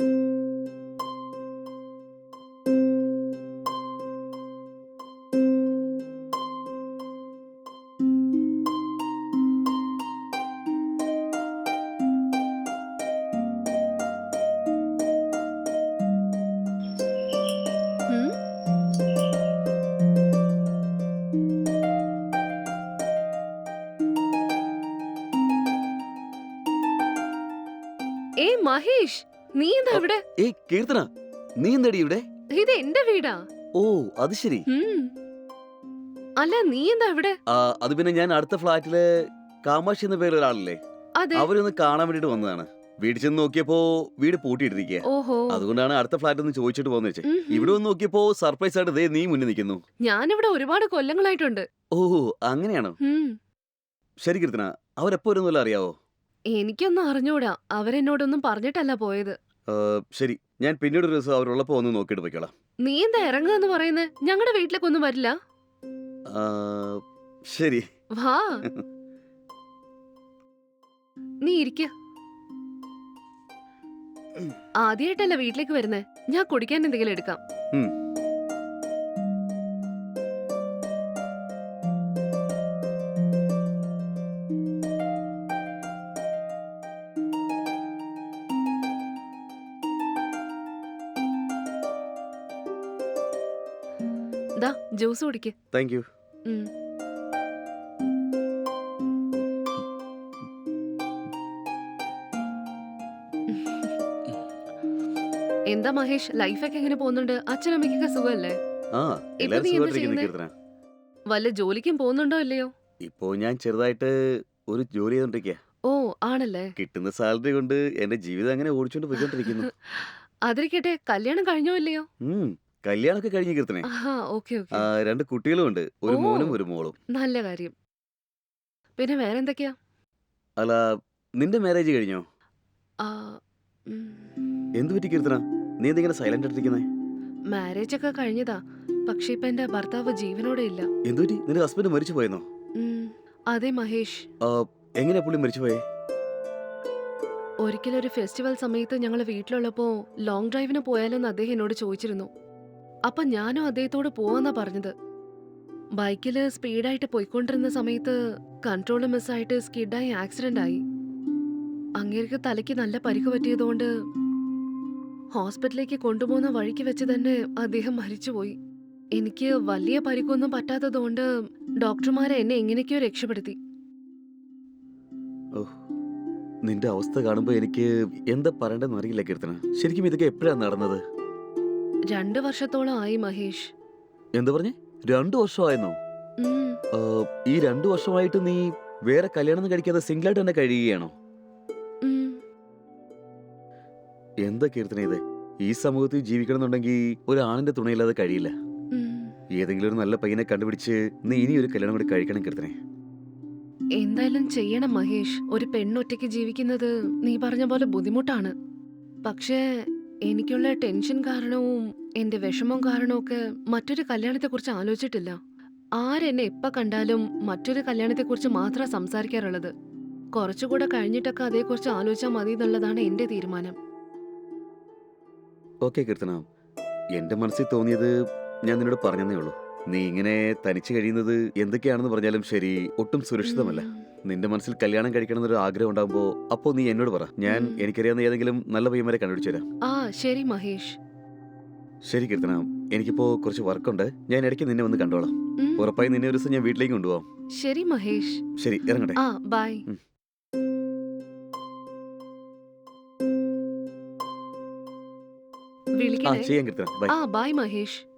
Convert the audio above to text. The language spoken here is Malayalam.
ഉം? ഏ മഹേഷ് നീ എന്താ ഇവിടെ? ഏയ് കീർത്തന നീ എന്താടി ഇവിടെ? ഇത് എന്റെ വീടാ. ഓ അത് ശരി. ഉം. അല്ല നീ എന്താ ഇവിടെ? ആ, അത് പിന്നെ ഞാൻ അടുത്ത ഫ്ലാറ്റിൽ കാമാക്ഷി എന്ന പേര് ഒരാളല്ലേ? അതെ. അവരൊന്ന് കാണാൻ വേണ്ടിട്ട് വന്നതാണ്. വീട്ടിൽ ചെന്ന് നോക്കിയപ്പോ വീട് പൂട്ടിയിട്ടിരിക്കുക ഓഹോ. അതുകൊണ്ടാണ് അടുത്ത ഫ്ലാറ്റ് ഒന്ന് ചോദിച്ചിട്ട് പോകുന്ന വെച്ചേ. ഉം, ഉം. ഇവിടെ വന്ന് നോക്കിയപ്പോ സർപ്രൈസ് ആയിട്ട് ദേ നീ മുന്നിൽ നിൽക്കുന്നു. ഞാനിവിടെ ഒരുപാട് കൊല്ലങ്ങളായിട്ടുണ്ട്. ഓ അങ്ങനെയാണോ? ഉം. ശരി കീർത്തന അവരെപ്പോ വരുന്നല്ല അറിയാവോ? എനിക്കൊന്നും അറിഞ്ഞൂടാ. അവരെന്നോടൊന്നും പറഞ്ഞിട്ടല്ല പോയത്. ആ, ശരി. ഞാൻ പിന്നീട് ഒരു ദിവസം അവരുള്ളപ്പോ ഒന്ന് നോക്കിയിട്ട് പോയിക്കോളാം. നീ എന്താ ഇറങ്ങുകയെന്ന് പറയുന്നത് ഞങ്ങളുടെ വീട്ടിലേക്കൊന്നും വരില്ല. ആ, ശരി. വാ. നീ ഇരിക്ക. ആദ്യമായിട്ടല്ല വീട്ടിലേക്ക് വരുന്നേ? ഞാൻ കുടിക്കാൻ എന്തെങ്കിലും എടുക്കാം. ഉം. ദാ ജ്യൂസ് കുടിക്ക്. താങ്ക് യു ഉം. എന്താ മഹേഷ് ലൈഫൊക്കെ എങ്ങനെ പോകുന്നുണ്ട്? അച്ഛനമ്മയ്ക്കൊക്കെ സുഖമല്ലേ? ആ ഇപ്പൊ എല്ലാരും നീ എന്താ സുഖമായിട്ടിരിക്കുന്നു ചെയ്യുന്നേ? കീർത്തന. വല്ല ജോലിക്കും പോകുന്നുണ്ടോ ഇല്ലയോ? ഇപ്പോ ഞാൻ ചെറുതായിട്ട് ഒരു ജോലി ചെയ്തോണ്ടിരിക്കുക ഓ ആണല്ലേ? കിട്ടുന്ന സാലറി കൊണ്ട് എന്റെ ജീവിതം അങ്ങനെ ഓടിച്ചോണ്ട് പോയിക്കൊണ്ടിരിക്കുന്നു. അതിരിക്കട്ടെ കല്യാണം കഴിഞ്ഞോ ഇല്ലയോ? ഉം. കല്യാണമൊക്കെ കഴിഞ്ഞു കീർത്തനെ. ആഹാ ഓക്കെ ആ, ഓക്കെ രണ്ട് കുട്ടികളും ഉണ്ട് ഒരു ഓ. മോനും ഒരു മോളും. നല്ല കാര്യം. പിന്നെ വേറെ എന്തൊക്കെയാ? അല്ല നിന്റെ മാരേജ് കഴിഞ്ഞോ? ആ, ഉം. എന്തു പറ്റി കീർത്തന? നീ എന്തിങ്ങനെ സൈലന്റ് ആയിട്ടിരിക്കുന്നേ? മാരേജ് ഒക്കെ കഴിഞ്ഞതാ. പക്ഷെ ഇപ്പൊ എന്റെ ഭർത്താവ് ജീവനോടെ ഇല്ല. എന്തു പറ്റി? നിന്റെ ഹസ്ബൻഡ് മരിച്ചു പോയെന്നോ? ഉം. അതെ മഹേഷ്. ആ, എങ്ങനെയാ പുള്ളി മരിച്ചു പോയേ? ഒരിക്കലൊരു ഫെസ്റ്റിവൽ സമയത്ത് ഞങ്ങൾ വീട്ടിലുള്ളപ്പോ ലോങ് ഡ്രൈവിന് പോയാലോന്ന് അദ്ദേഹം എന്നോട് ചോദിച്ചിരുന്നു. അപ്പൊ ഞാനും അദ്ദേഹത്തോട് പോവാന്നാ പറഞ്ഞത്. ബൈക്കിൽ സ്പീഡായിട്ട് പോയിക്കൊണ്ടിരുന്ന സമയത്ത് കൺട്രോൾ മിസ്സായിട്ട് സ്കിഡായി ആക്സിഡന്റ് ആയി അങ്ങേർക്ക് തലയ്ക്ക് നല്ല പരിക്ക് പറ്റിയതുകൊണ്ട് ഹോസ്പിറ്റലിലേക്ക് കൊണ്ടുപോകുന്ന വഴിക്ക് വെച്ച് തന്നെ അദ്ദേഹം മരിച്ചുപോയി. എനിക്ക് വലിയ പരിക്കൊന്നും പറ്റാത്തതുകൊണ്ട് ഡോക്ടർമാരെ എന്നെ എങ്ങനെയൊക്കെയോ രക്ഷപ്പെടുത്തി. നിന്റെ അവസ്ഥ കാണുമ്പോ എനിക്ക് എന്താ പറയണ്ടെന്ന് അറിയില്ല കീർത്തന. ശരിക്കും ഇതൊക്കെ എപ്പോഴാണ് നടന്നത്? രണ്ടു വർഷത്തോളം ആയി മഹേഷ്. എന്താ പറഞ്ഞേ? രണ്ടു വർഷമായിരുന്നോ ഈ രണ്ടു വർഷമായിട്ട് നീ വേറെ കല്യാണം കഴിക്കാതെ സിംഗിൾ ആയിട്ട് തന്നെ കഴിയുകയാണോ? എന്താ കീർത്തന ഇത്? ഈ സമൂഹത്തിൽ ജീവിക്കണമെന്നുണ്ടെങ്കിൽ ഒരു ആണിന്റെ തുണയില്ലാതെ കഴിയില്ല. ഏതെങ്കിലും ഒരു നല്ല പയ്യനെ കണ്ടുപിടിച്ച് നീ ഇനി ഒരു കല്യാണം കൂടി കഴിക്കണം കീർത്തനെ. എന്തായാലും ചെയ്യണം മഹേഷ്. ഒരു പെണ്ണൊറ്റയ്ക്ക് ജീവിക്കുന്നത് നീ പറഞ്ഞ പോലെ ബുദ്ധിമുട്ടാണ്. പക്ഷേ എനിക്കുള്ള ടെൻഷൻ കാരണവും എന്റെ വിഷമം കാരണവും ഒക്കെ മറ്റൊരു കല്യാണത്തെക്കുറിച്ച് ആലോചിച്ചിട്ടില്ല. ആരെന്നെ എപ്പ കണ്ടാലും മറ്റൊരു കല്യാണത്തെക്കുറിച്ച് മാത്രം സംസാരിക്കാറുള്ളത്. കുറച്ചുകൂടെ കഴിഞ്ഞിട്ടൊക്കെ അതേക്കുറിച്ച് ആലോചിച്ചാൽ മതി എന്നുള്ളതാണ് എന്റെ തീരുമാനം. ഓക്കെ കീർത്തന. എന്റെ മനസ്സിൽ തോന്നിയത് ഞാൻ നിന്നോട് പറഞ്ഞതേ ഉള്ളൂ. നീ ഇങ്ങനെ തനിച്ച് കഴിയുന്നത് എന്തൊക്കെയാണെന്ന് പറഞ്ഞാലും ശരി ഒട്ടും സുരക്ഷിതമല്ല. നിന്റെ മനസ്സിൽ കല്യാണം കഴിക്കണം എന്നൊരു ആഗ്രഹം ഉണ്ടാകുമ്പോ അപ്പോ നീ എന്നോട് പറ. ഞാൻ എനിക്കറിയാവുന്ന ഏതെങ്കിലും നല്ല പയ്യന്മാരെ കണ്ടുപിടിച്ചു തരാം. ആ ശരി മഹേഷ്. ശരി കീർത്തന എനിക്കിപ്പോ കുറച്ച് വർക്കുണ്ട്. ഞാൻ ഇടയ്ക്ക് നിന്നെ വന്ന് കണ്ടോളാം. ഉം. ഉറപ്പായി നിന്നെ ഒരു ദിവസം ഞാൻ വീട്ടിലേക്ക് കൊണ്ടുപോകാം ശരി മഹേഷ്. ശരി ഇറങ്ങട്ടെ. ആ ബൈ. ഉം. ആ വിളിക്കണേ ചെയ്യാൻ കീർത്തന. ബൈ. ആ ബൈ മഹേഷ്.